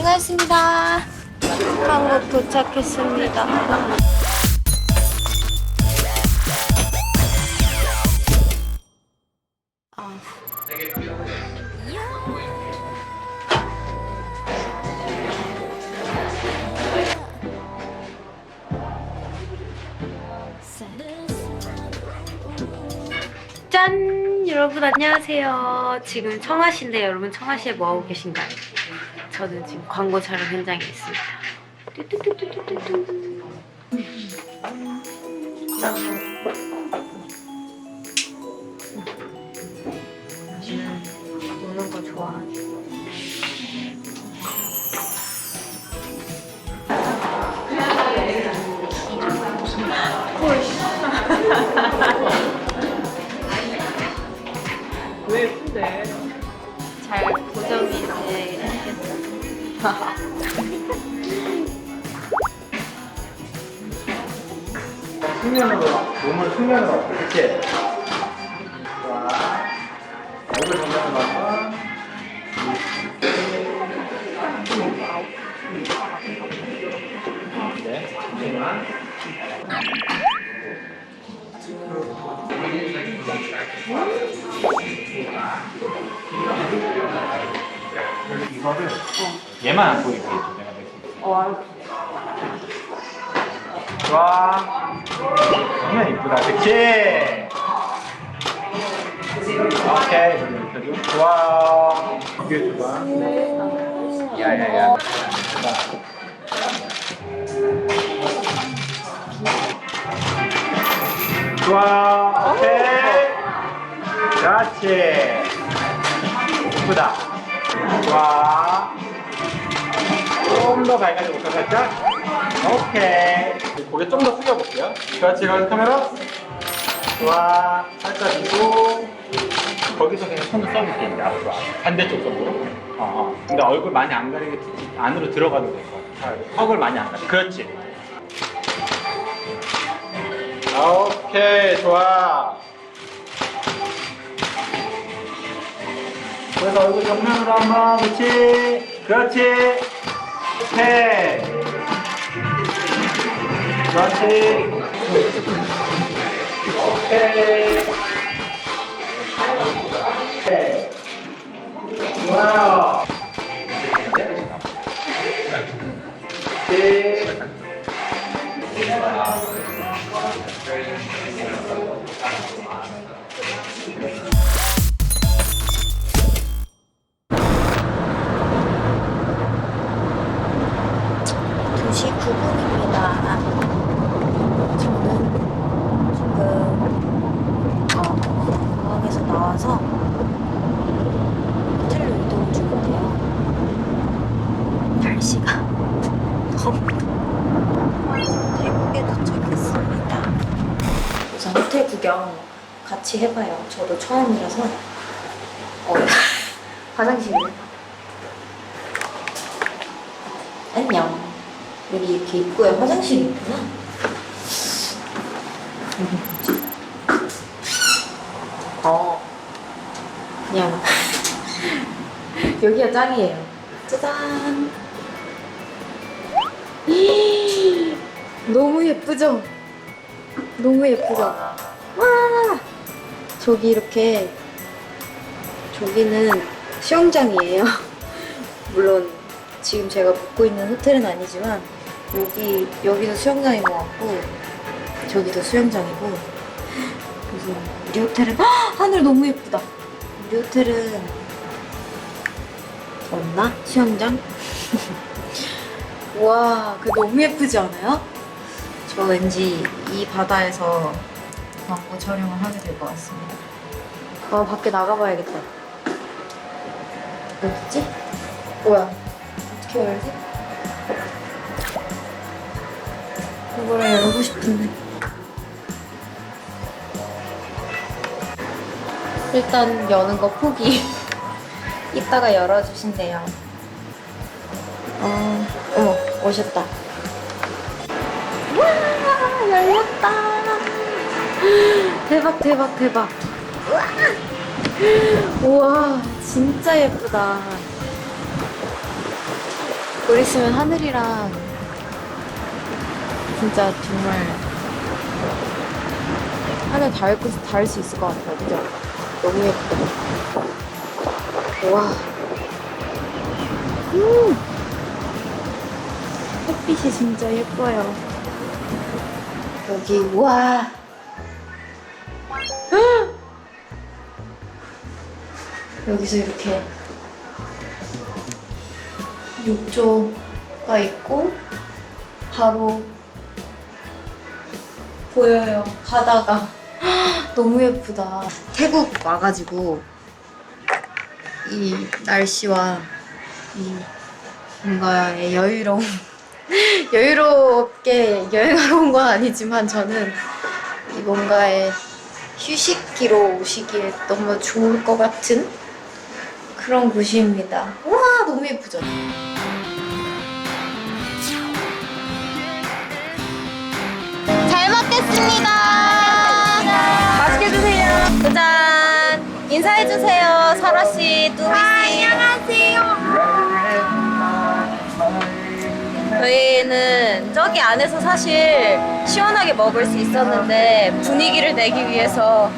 고생하셨습니다. 한국 도착했습니다. 아. 짠! 여러분 안녕하세요. 지금 청아시인데 여러분 청아시에 뭐하고 계신가요? 저는 지금 광고 촬영 현장에 있습니다. 뚜뚜뚜뚜뚜뚜. 노 숙면으로 몸을 숙면으로 이렇게. 좋아 얼굴 정면으로 가서 네. 잠시만 이거를 얘만 안 보이게 해줘 내가 될수 있어 어, 알겠어. 좋아. 정말 이쁘다. 그치? 오케이. 이렇게 좋아. 이게 좋아. 야야야. 좋아. 오케이. 그렇지. 이쁘다. 좋아. 좀더 밝아지고 살짝. 오케이. 고개 좀 더 숙여볼게요. 그렇지, 그렇지, 카메라. 좋아. 살짝 이고 거기서 그냥 손을 써볼게, 이제 앞으로. 반대쪽 손으로. 어, 어. 근데 얼굴 많이 안 가리게 안으로 들어가도 될 것 같아. 턱을 많이 안 가리게. 그렇지. 오케이, 좋아. 그래서 얼굴 정면으로 한번, 그렇지. 그렇지. 오케이. 그렇지. 오케이. 오케이. 좋아요. 오케이. 날씨가 덥고 태국에 도착했습니다. 우선 호텔 구경 같이 해봐요. 저도 처음이라서 어, 화장실이요. 안녕. 여기 이렇게 입구에 화장실이 있구나. 어. 그냥 여기가 짱이에요. 짜잔. 너무 예쁘죠? 너무 예쁘죠? 와! 저기 이렇게 저기는 수영장이에요. 물론 지금 제가 묵고 있는 호텔은 아니지만 여기 여기도 수영장인 것 같고 저기도 수영장이고 그래서 우리 호텔은 헉! 하늘 너무 예쁘다. 우리 호텔은 없나 수영장? 와, 그 너무 예쁘지 않아요? 저 왠지 이 바다에서 광고 촬영을 하게 될 것 같습니다. 아, 밖에 나가봐야겠다. 어딨지? 뭐야? 어떻게 열지? 이거를 열고 싶은데. 일단 여는 거 포기. 이따가 열어주신대요. 어, 어머, 오셨다. 와, 열렸다. 대박 대박 대박. 우와, 진짜 예쁘다. 곧 있으면 하늘이랑 진짜 정말 하늘 닿을, 것- 닿을 수 있을 것 같아요. 그죠? 너무 예쁘다. 와. 음. 햇빛이 진짜 예뻐요. 여기, 와. 여기서 이렇게 욕조가 있고 바로 보여요 바다가. 너무 예쁘다. 태국 와가지고 이 날씨와 이 뭔가의 여유로움 여유롭게 여행하러 온 건 아니지만 저는 이 뭔가의 휴식기로 오시기에 너무 좋을 것 같은 그런 곳입니다. 와 너무 예쁘죠? 잘 먹겠습니다. 맛있게 드세요. 짜잔. 인사해 주세요, 설아 씨, 뚜비 씨. 저희는 저기 안에서 사실 시원하게 먹을 수 있었는데 분위기를 내기 위해서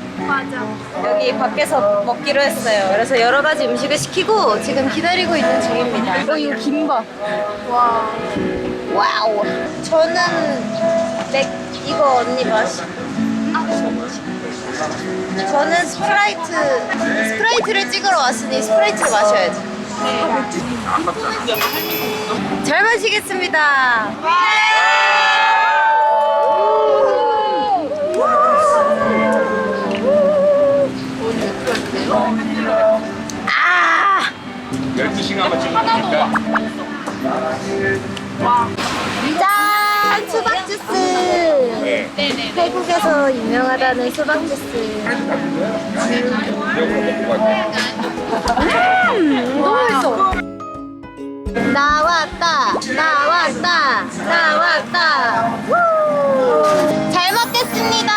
여기 밖에서 먹기로 했어요. 그래서 여러 가지 음식을 시키고 지금 기다리고 있는 중입니다. 어, 이거 김밥. 와. 와우. 저는 맥 이거 언니 마시. 저는 스프라이트 스프라이트를 찍으러 왔으니 스프라이트를 마셔야지. 잘 마시겠습니다. 아! 12시간만 찍으니까 짠! 수박 주스! 태국에서 유명하다는 수박 주스. 너무 맛있어. 나왔다! 나왔다! 나왔다! 우! 잘 먹겠습니다!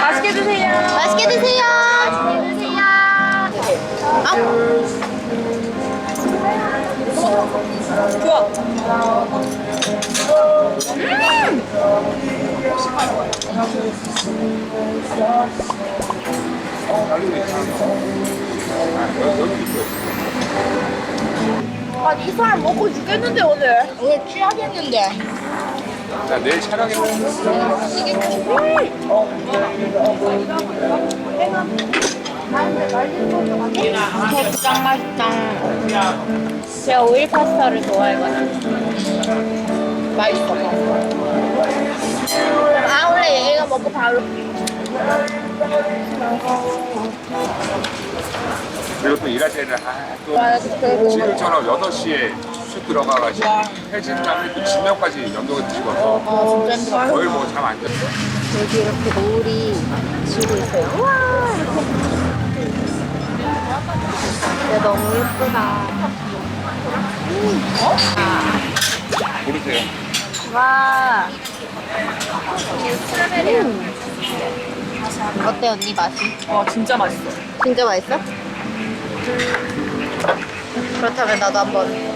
맛있게 드세요! 맛있게 드세요! 맛있게 드세요! 아! 아 니 이 사람 먹고 죽겠는데 오늘? 오늘 취하겠는데. 자 내일 촬영해. 짱 맛있다 제가 오일 파스타를 좋아해가지고. 맛있어 아 원래 얘가 먹고 바로 그리고 또 일할 때는 아, 또 그리고 지금처럼 6시에 쭉 들어가가지고 해진 다음에 또 진명까지 연동을 드시고서 아 거의 뭐 잠 안 잤어요 여기 이렇게 노을이 지고 있어요. 와 진짜 너무 예쁘다. 모르세요? 와. 음. 어때 언니 맛이? 와 진짜 맛있어 진짜 맛있어? 그렇다면 나도 한번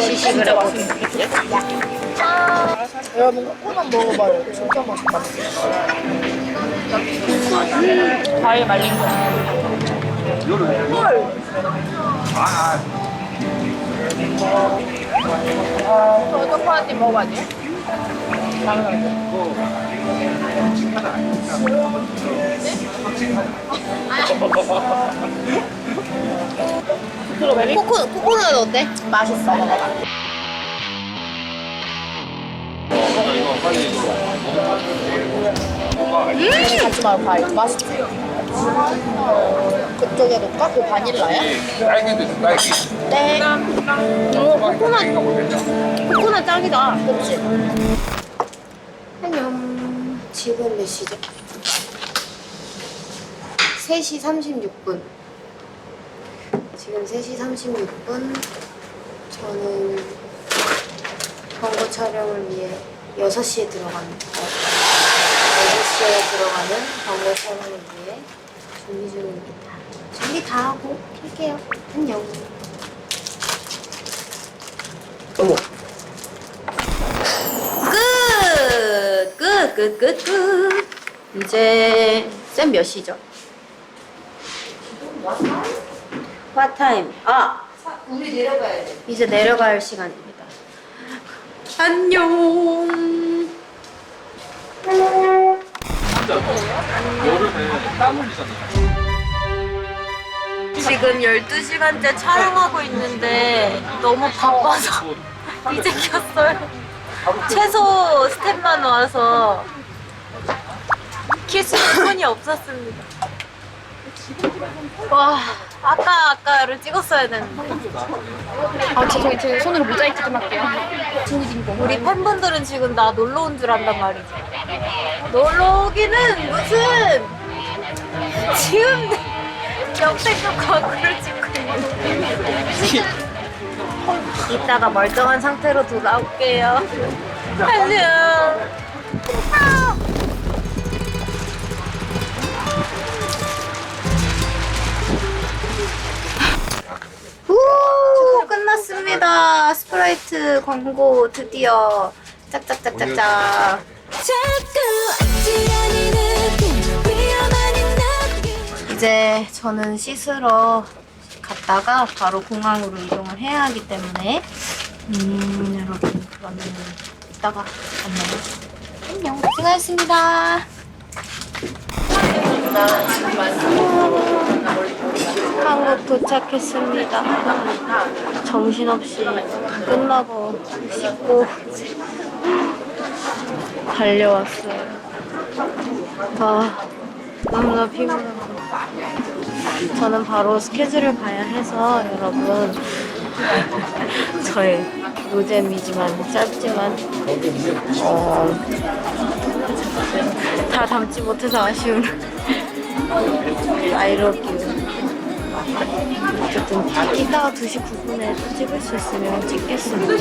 시식을 해볼게. 여러분 코코넛 먹어봐요 진짜 맛있다 과일 말린 거 헐! 아저 초코한테 먹어봐야지 스트로베리? 코코 코코넛 어때? 맛있어 이거 같이 말고 과일 맛있지? 그쪽에 놓을까? 그 바닐라야? 딸기도 있어 딸기 네 어, 코코넛? 코코넛 짱이다 그치? 안녕. 지금 몇 시죠? 3시 36분. 지금 3시 36분. 저는 광고 촬영을 위해 6시에 들어갑니다. 6시 버스에 들어가는 광고 촬영을 위해 준비 중입니다. 준비 다 하고 킬게요. 안녕. 어머. 끝! 끝, 끝, 끝, 끝. 이제 쌤 몇 시죠? 화 타임. 아! 우리 내려가야 돼. 이제 내려갈 시간입니다. 안녕. 여름에 땀 흘리잖아요. 지금 12시간째 촬영하고 있는데 너무 바빠서 이제 켰어요. 최소 스텝만 와서 키스 손이 없었습니다. 와, 아까 아까를 찍었어야 되는데. 아, 저, 저기 제 손으로 모자이크 좀 할게요. 우리 팬분들은 지금 나 놀러 온 줄 안단 말이지. 놀러 오기는 무슨 지금 역대급 광고를 찍고 있는데. 이따가 멀쩡한 상태로 돌아올게요. 안녕. 우 끝났습니다. 스프라이트 광고 드디어 짝짝짝짝짝. 이제 저는 씻으러 갔다가 바로 공항으로 이동을 해야 하기 때문에 음 여러분 그러면 이따가 만나요. 안녕. 수고하셨습니다. 한국 도착했습니다. 정신없이 끝나고 씻고 달려왔어요. 아, 너무나 피곤하고. 저는 바로 스케줄을 봐야 해서 여러분. 저의 노잼이지만 짧지만 어, 다 담지 못해서 아쉬운 아이러뷰 어쨌든 이따가 2시 9분에 또 찍을 수 있으면 찍겠습니다